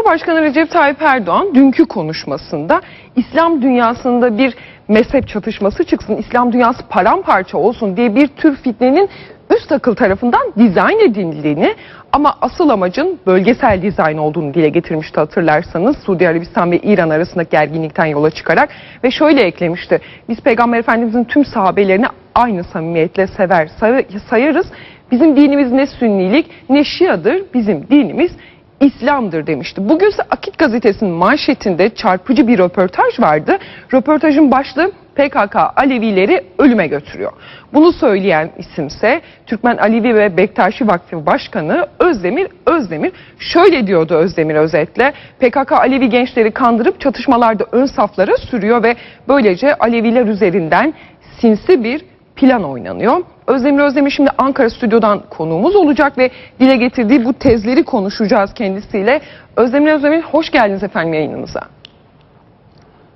Cumhurbaşkanı Recep Tayyip Erdoğan dünkü konuşmasında İslam dünyasında bir mezhep çatışması çıksın, İslam dünyası paramparça olsun diye bir tür fitnenin üst akıl tarafından dizayn edildiğini ama asıl amacın bölgesel dizayn olduğunu dile getirmişti hatırlarsanız Suudi Arabistan ve İran arasındaki gerginlikten yola çıkarak ve şöyle eklemişti. Biz Peygamber Efendimizin tüm sahabelerini aynı samimiyetle sever, say- sayarız. Bizim dinimiz ne sünnilik ne şiadır, bizim dinimiz İslam'dır demişti. Bugünse Akit gazetesinin manşetinde çarpıcı bir röportaj vardı. Röportajın başlığı PKK Alevileri ölüme götürüyor. Bunu söyleyen isimse Türkmen Alevi ve Bektaşi Vakfı Başkanı Özdemir Özdemir. Şöyle diyordu Özdemir özetle. PKK Alevi gençleri kandırıp çatışmalarda ön saflara sürüyor ve böylece Aleviler üzerinden sinsi bir plan oynanıyor. Özdemir Özdemir şimdi Ankara stüdyodan konuğumuz olacak ve dile getirdiği bu tezleri konuşacağız kendisiyle. Özdemir Özdemir hoş geldiniz efendim yayınımıza.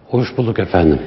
Hoş bulduk efendim.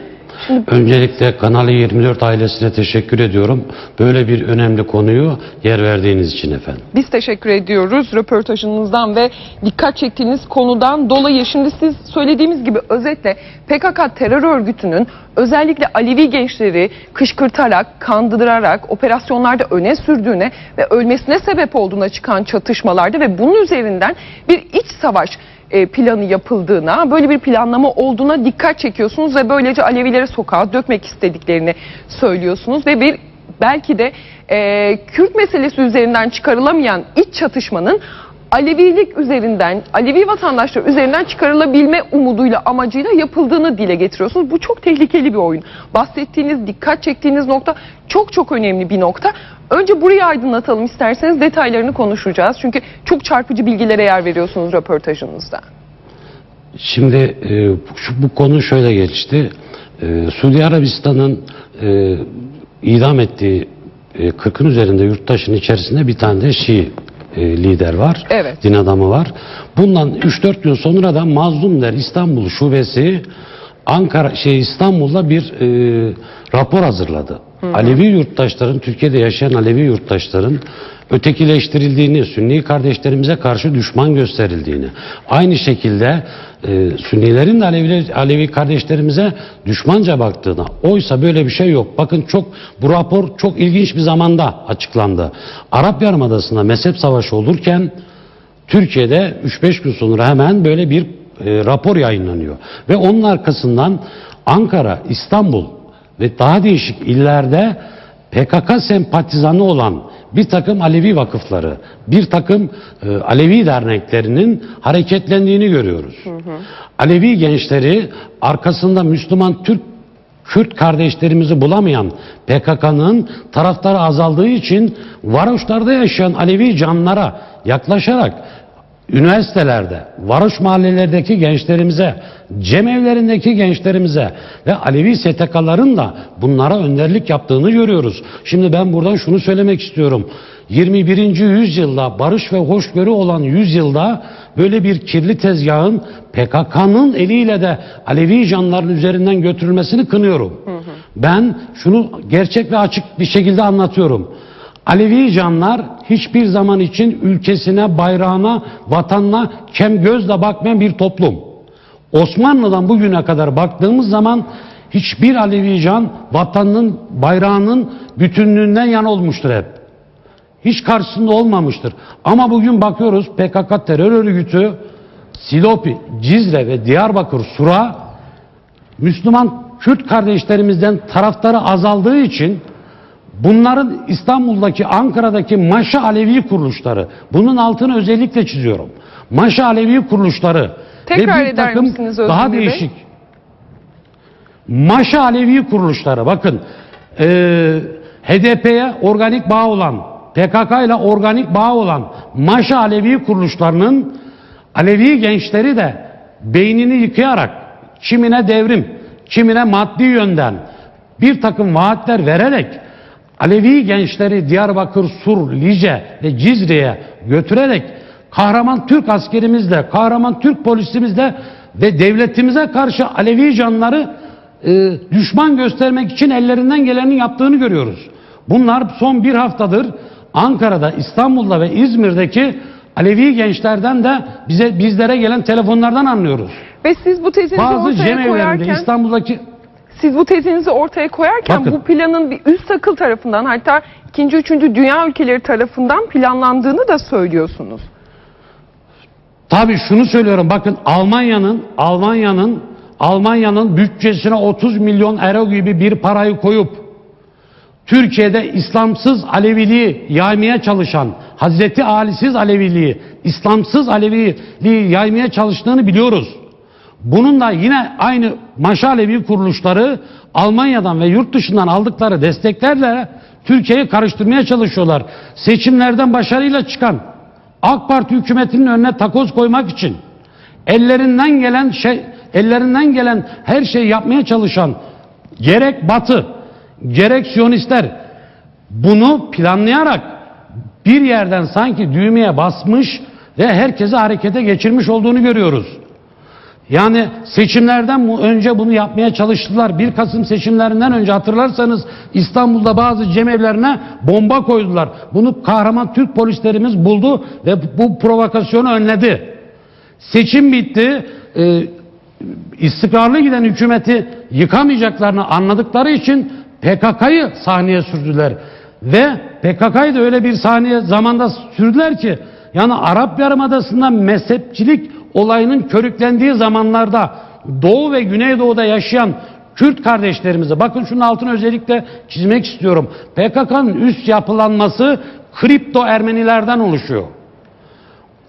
Öncelikle Kanal 24 ailesine teşekkür ediyorum. Böyle bir önemli konuyu yer verdiğiniz için efendim. Biz teşekkür ediyoruz röportajınızdan ve dikkat çektiğiniz konudan dolayı. Şimdi siz söylediğimiz gibi özetle PKK terör örgütünün özellikle Alevi gençleri kışkırtarak, kandırarak operasyonlarda öne sürdüğüne ve ölmesine sebep olduğuna çıkan çatışmalarda ve bunun üzerinden bir iç savaş e, planı yapıldığına, böyle bir planlama olduğuna dikkat çekiyorsunuz ve böylece Alevileri sokağa dökmek istediklerini söylüyorsunuz ve bir belki de e, Kürt meselesi üzerinden çıkarılamayan iç çatışmanın Alevilik üzerinden, Alevi vatandaşlar üzerinden çıkarılabilme umuduyla, amacıyla yapıldığını dile getiriyorsunuz. Bu çok tehlikeli bir oyun. Bahsettiğiniz, dikkat çektiğiniz nokta çok çok önemli bir nokta. Önce burayı aydınlatalım isterseniz detaylarını konuşacağız. Çünkü çok çarpıcı bilgilere yer veriyorsunuz röportajınızda. Şimdi e, şu, bu konu şöyle gelişti. E, Suudi Arabistan'ın e, idam ettiği e, 40'ın üzerinde yurttaşın içerisinde bir tane de Şii e, lider var. Evet. Din adamı var. Bundan 3-4 gün sonra da Mazlumler İstanbul Şubesi Ankara şey İstanbul'da bir e, rapor hazırladı. Alevi yurttaşların Türkiye'de yaşayan Alevi yurttaşların ötekileştirildiğini, Sünni kardeşlerimize karşı düşman gösterildiğini, aynı şekilde e, Sünnilerin de Alevi, Alevi kardeşlerimize düşmanca baktığına, oysa böyle bir şey yok. Bakın çok bu rapor çok ilginç bir zamanda açıklandı. Arap Yarımadası'nda mezhep savaşı olurken Türkiye'de 3-5 gün sonra hemen böyle bir e, rapor yayınlanıyor. Ve onun arkasından Ankara, İstanbul ve daha değişik illerde PKK sempatizanı olan bir takım Alevi vakıfları, bir takım e, Alevi derneklerinin hareketlendiğini görüyoruz. Alevi gençleri arkasında Müslüman Türk Kürt kardeşlerimizi bulamayan PKK'nın taraftarı azaldığı için varoşlarda yaşayan Alevi canlara yaklaşarak üniversitelerde, varoş mahallelerdeki gençlerimize, cemevlerindeki gençlerimize ve Alevi STK'ların da bunlara önderlik yaptığını görüyoruz. Şimdi ben buradan şunu söylemek istiyorum. 21. yüzyılda barış ve hoşgörü olan yüzyılda böyle bir kirli tezgahın PKK'nın eliyle de Alevi canların üzerinden götürülmesini kınıyorum. Ben şunu gerçek ve açık bir şekilde anlatıyorum. Alevi canlar hiçbir zaman için ülkesine, bayrağına, vatanına kem gözle bakmayan bir toplum. Osmanlı'dan bugüne kadar baktığımız zaman hiçbir Alevi can vatanının, bayrağının bütünlüğünden yana olmuştur hep. Hiç karşısında olmamıştır. Ama bugün bakıyoruz PKK terör örgütü Silopi, Cizre ve Diyarbakır Sura Müslüman Kürt kardeşlerimizden taraftarı azaldığı için bunların İstanbul'daki, Ankara'daki Maşa Alevi kuruluşları, bunun altını özellikle çiziyorum. Maşa Alevi kuruluşları Tekrar ve bir eder takım misiniz daha Bey? değişik Maşa Alevi kuruluşları bakın eee HDP'ye organik bağ olan PKK ile organik bağ olan Maşa Alevi kuruluşlarının Alevi gençleri de beynini yıkayarak kimine devrim, kimine maddi yönden bir takım vaatler vererek Alevi gençleri Diyarbakır, Sur, Lice ve Cizre'ye götürerek kahraman Türk askerimizle, kahraman Türk polisimizle ve devletimize karşı Alevi canları e, düşman göstermek için ellerinden geleni yaptığını görüyoruz. Bunlar son bir haftadır Ankara'da, İstanbul'da ve İzmir'deki Alevi gençlerden de bize bizlere gelen telefonlardan anlıyoruz. Ve siz bu tezinizi Bazı ortaya koyarken İstanbul'daki siz bu tezinizi ortaya koyarken Bakın. bu planın bir üst akıl tarafından hatta ikinci, üçüncü dünya ülkeleri tarafından planlandığını da söylüyorsunuz. Tabii şunu söylüyorum bakın Almanya'nın Almanya'nın Almanya'nın bütçesine 30 milyon euro gibi bir parayı koyup Türkiye'de İslamsız Aleviliği yaymaya çalışan Hazreti Ali'siz Aleviliği, İslamsız Aleviliği yaymaya çalıştığını biliyoruz. Bunun da yine aynı Maşa Alevi kuruluşları Almanya'dan ve yurt dışından aldıkları desteklerle Türkiye'yi karıştırmaya çalışıyorlar. Seçimlerden başarıyla çıkan AK Parti hükümetinin önüne takoz koymak için ellerinden gelen şey ellerinden gelen her şeyi yapmaya çalışan gerek Batı gerek Siyonistler bunu planlayarak bir yerden sanki düğmeye basmış ve herkesi harekete geçirmiş olduğunu görüyoruz. Yani seçimlerden önce bunu yapmaya çalıştılar. 1 Kasım seçimlerinden önce hatırlarsanız İstanbul'da bazı cemevlerine bomba koydular. Bunu kahraman Türk polislerimiz buldu ve bu provokasyonu önledi. Seçim bitti. Ee, istikrarlı giden hükümeti yıkamayacaklarını anladıkları için PKK'yı sahneye sürdüler. Ve PKK'yı da öyle bir sahneye zamanda sürdüler ki yani Arap Yarımadası'nda mezhepçilik olayının körüklendiği zamanlarda Doğu ve Güneydoğu'da yaşayan Kürt kardeşlerimize bakın şunun altını özellikle çizmek istiyorum. PKK'nın üst yapılanması kripto Ermenilerden oluşuyor.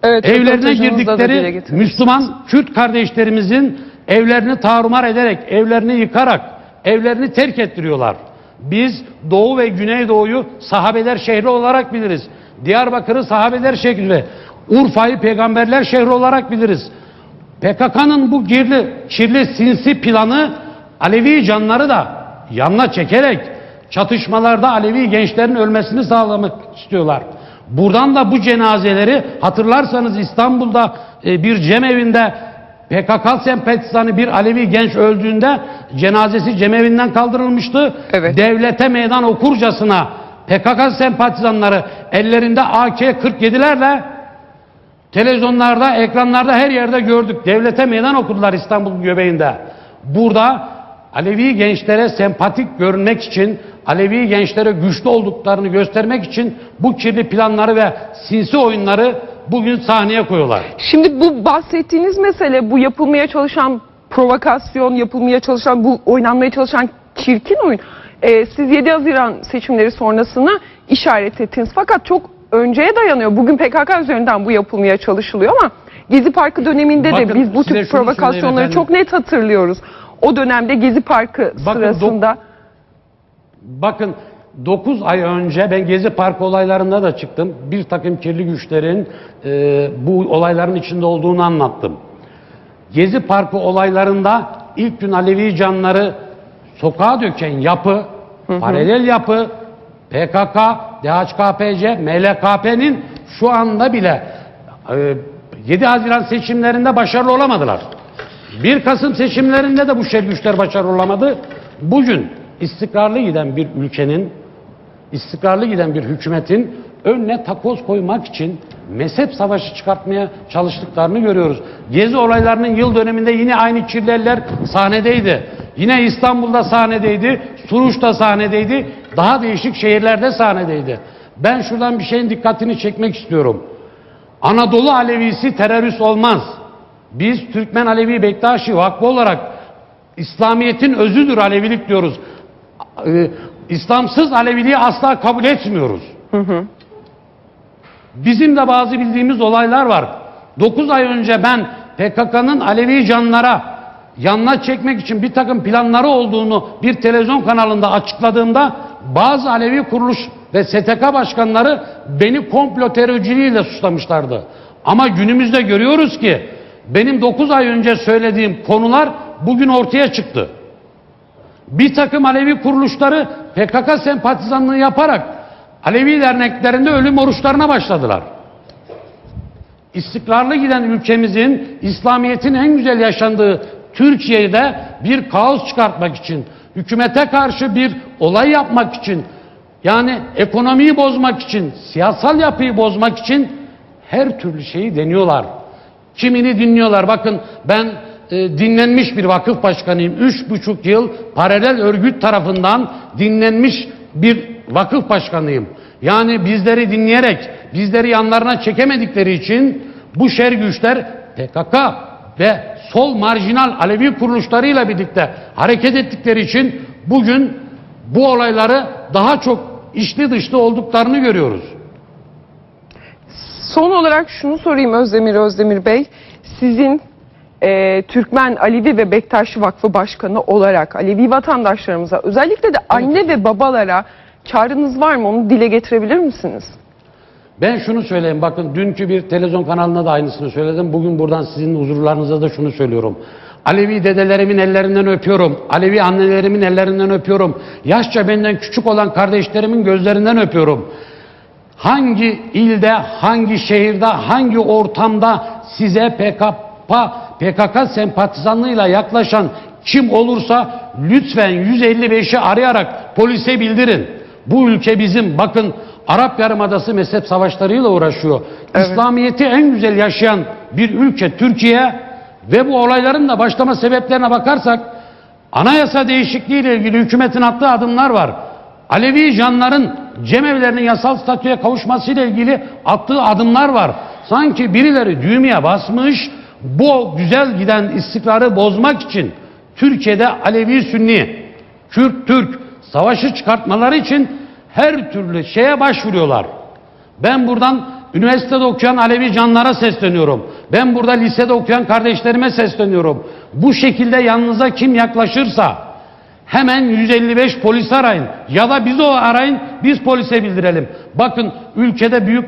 Evet, Evlerine girdikleri. Müslüman Kürt kardeşlerimizin evlerini tarumar ederek, evlerini yıkarak, evlerini terk ettiriyorlar. Biz Doğu ve Güneydoğu'yu sahabeler şehri olarak biliriz. Diyarbakır'ı sahabeler şehri, Urfa'yı peygamberler şehri olarak biliriz. PKK'nın bu kirli, kirli sinsi planı Alevi canları da yanına çekerek çatışmalarda Alevi gençlerin ölmesini sağlamak istiyorlar. Buradan da bu cenazeleri hatırlarsanız İstanbul'da e, bir cemevinde PKK sempatizanı bir Alevi genç öldüğünde cenazesi cemevinden kaldırılmıştı. Evet. Devlete meydan okurcasına PKK sempatizanları ellerinde AK-47'lerle Televizyonlarda, ekranlarda her yerde gördük. Devlete meydan okudular İstanbul göbeğinde. Burada Alevi gençlere sempatik görünmek için, Alevi gençlere güçlü olduklarını göstermek için bu kirli planları ve sinsi oyunları bugün sahneye koyuyorlar. Şimdi bu bahsettiğiniz mesele bu yapılmaya çalışan provokasyon, yapılmaya çalışan bu oynanmaya çalışan çirkin oyun. Ee, siz 7 Haziran seçimleri sonrasını işaret ettiniz. Fakat çok önceye dayanıyor. Bugün PKK üzerinden bu yapılmaya çalışılıyor ama Gezi Parkı döneminde Bakın, de biz bu tip provokasyonları çok net hatırlıyoruz. O dönemde Gezi Parkı Bakın, sırasında Bakın 9 ay önce ben Gezi Parkı olaylarında da çıktım. Bir takım kirli güçlerin e, bu olayların içinde olduğunu anlattım. Gezi Parkı olaylarında ilk gün Alevi canları sokağa döken yapı, paralel yapı, PKK, DHKPC, MLKP'nin şu anda bile e, 7 Haziran seçimlerinde başarılı olamadılar. 1 Kasım seçimlerinde de bu şer güçler başarılı olamadı. Bugün istikrarlı giden bir ülkenin, istikrarlı giden bir hükümetin önüne takoz koymak için mezhep savaşı çıkartmaya çalıştıklarını görüyoruz. Gezi olaylarının yıl döneminde yine aynı kirliler sahnedeydi. Yine İstanbul'da sahnedeydi, Suruç'ta sahnedeydi, daha değişik şehirlerde sahnedeydi. Ben şuradan bir şeyin dikkatini çekmek istiyorum. Anadolu Alevisi terörist olmaz. Biz Türkmen Alevi Bektaşi Vakfı olarak İslamiyet'in özüdür Alevilik diyoruz. Ee, İslamsız Aleviliği asla kabul etmiyoruz. Bizim de bazı bildiğimiz olaylar var. 9 ay önce ben PKK'nın Alevi canlara yanına çekmek için bir takım planları olduğunu bir televizyon kanalında açıkladığımda bazı Alevi kuruluş ve STK başkanları beni komplo terörcülüğüyle suçlamışlardı. Ama günümüzde görüyoruz ki benim 9 ay önce söylediğim konular bugün ortaya çıktı. Bir takım Alevi kuruluşları PKK sempatizanlığı yaparak Alevi derneklerinde ölüm oruçlarına başladılar. İstikrarlı giden ülkemizin İslamiyet'in en güzel yaşandığı Türkiye'de bir kaos çıkartmak için, hükümete karşı bir olay yapmak için, yani ekonomiyi bozmak için, siyasal yapıyı bozmak için her türlü şeyi deniyorlar. Kimini dinliyorlar. Bakın ben e, dinlenmiş bir vakıf başkanıyım. Üç buçuk yıl paralel örgüt tarafından dinlenmiş bir vakıf başkanıyım. Yani bizleri dinleyerek, bizleri yanlarına çekemedikleri için bu şer güçler PKK ve sol marjinal Alevi kuruluşlarıyla birlikte hareket ettikleri için bugün bu olayları daha çok içli dışlı olduklarını görüyoruz. Son olarak şunu sorayım Özdemir Özdemir Bey. Sizin e, Türkmen Alevi ve Bektaşi Vakfı Başkanı olarak Alevi vatandaşlarımıza özellikle de anne ve babalara çağrınız var mı? Onu dile getirebilir misiniz? Ben şunu söyleyeyim bakın dünkü bir televizyon kanalında da aynısını söyledim. Bugün buradan sizin huzurlarınızda da şunu söylüyorum. Alevi dedelerimin ellerinden öpüyorum. Alevi annelerimin ellerinden öpüyorum. Yaşça benden küçük olan kardeşlerimin gözlerinden öpüyorum. Hangi ilde, hangi şehirde, hangi ortamda size PKK, PKK sempatizanlığıyla yaklaşan kim olursa lütfen 155'i arayarak polise bildirin. Bu ülke bizim. Bakın Arap Yarımadası mezhep savaşlarıyla uğraşıyor. Evet. İslamiyet'i en güzel yaşayan bir ülke Türkiye ve bu olayların da başlama sebeplerine bakarsak anayasa değişikliği ile ilgili hükümetin attığı adımlar var. Alevi canların cemevlerinin yasal statüye kavuşması ile ilgili attığı adımlar var. Sanki birileri düğmeye basmış bu güzel giden istikrarı bozmak için Türkiye'de Alevi Sünni, Kürt Türk savaşı çıkartmaları için her türlü şeye başvuruyorlar. Ben buradan üniversitede okuyan Alevi canlara sesleniyorum. Ben burada lisede okuyan kardeşlerime sesleniyorum. Bu şekilde yanınıza kim yaklaşırsa hemen 155 polis arayın ya da biz o arayın biz polise bildirelim. Bakın ülkede büyük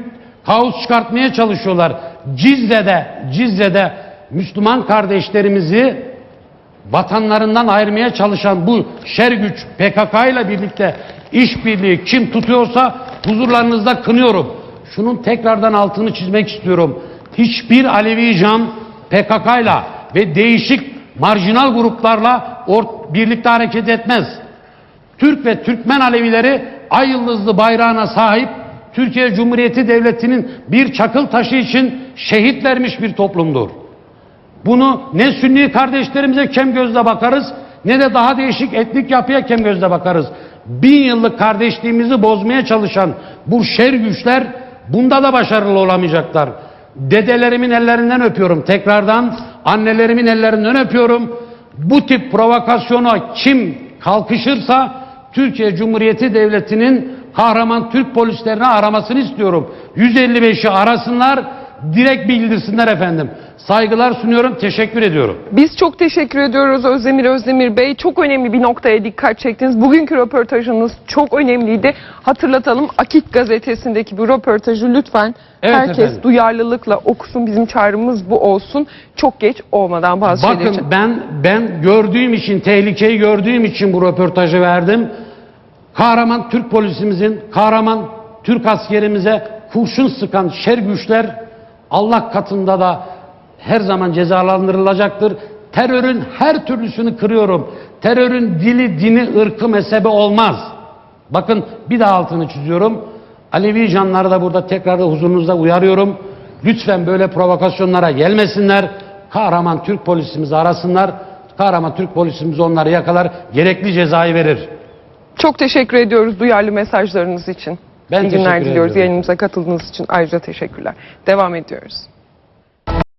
kaos çıkartmaya çalışıyorlar. Cizre'de Cizre'de Müslüman kardeşlerimizi vatanlarından ayırmaya çalışan bu şer güç PKK ile birlikte işbirliği kim tutuyorsa huzurlarınızda kınıyorum. Şunun tekrardan altını çizmek istiyorum. Hiçbir Alevi can PKK ile ve değişik marjinal gruplarla birlikte hareket etmez. Türk ve Türkmen Alevileri ay yıldızlı bayrağına sahip Türkiye Cumhuriyeti Devleti'nin bir çakıl taşı için şehit vermiş bir toplumdur. Bunu ne Sünni kardeşlerimize kem gözle bakarız ne de daha değişik etnik yapıya kem gözle bakarız. Bin yıllık kardeşliğimizi bozmaya çalışan bu şer güçler bunda da başarılı olamayacaklar. Dedelerimin ellerinden öpüyorum tekrardan. Annelerimin ellerinden öpüyorum. Bu tip provokasyona kim kalkışırsa Türkiye Cumhuriyeti Devleti'nin kahraman Türk polislerini aramasını istiyorum. 155'i arasınlar, direkt bildirsinler efendim. Saygılar sunuyorum, teşekkür ediyorum. Biz çok teşekkür ediyoruz Özdemir Özdemir Bey. Çok önemli bir noktaya dikkat çektiniz. Bugünkü röportajınız çok önemliydi. Hatırlatalım Akit gazetesindeki bu röportajı lütfen Evet herkes efendim. duyarlılıkla okusun. Bizim çağrımız bu olsun. Çok geç olmadan bazı şeyler Bakın ben ben gördüğüm için, tehlikeyi gördüğüm için bu röportajı verdim. Kahraman Türk polisimizin, kahraman Türk askerimize kurşun sıkan şer güçler Allah katında da her zaman cezalandırılacaktır. Terörün her türlüsünü kırıyorum. Terörün dili, dini, ırkı, mezhebi olmaz. Bakın bir daha altını çiziyorum. Alevi canları da burada tekrar da huzurunuzda uyarıyorum. Lütfen böyle provokasyonlara gelmesinler. Kahraman Türk polisimizi arasınlar. Kahraman Türk polisimiz onları yakalar. Gerekli cezayı verir. Çok teşekkür ediyoruz duyarlı mesajlarınız için. Ben İyi günler diliyoruz. Yayınımıza katıldığınız için ayrıca teşekkürler. Devam ediyoruz.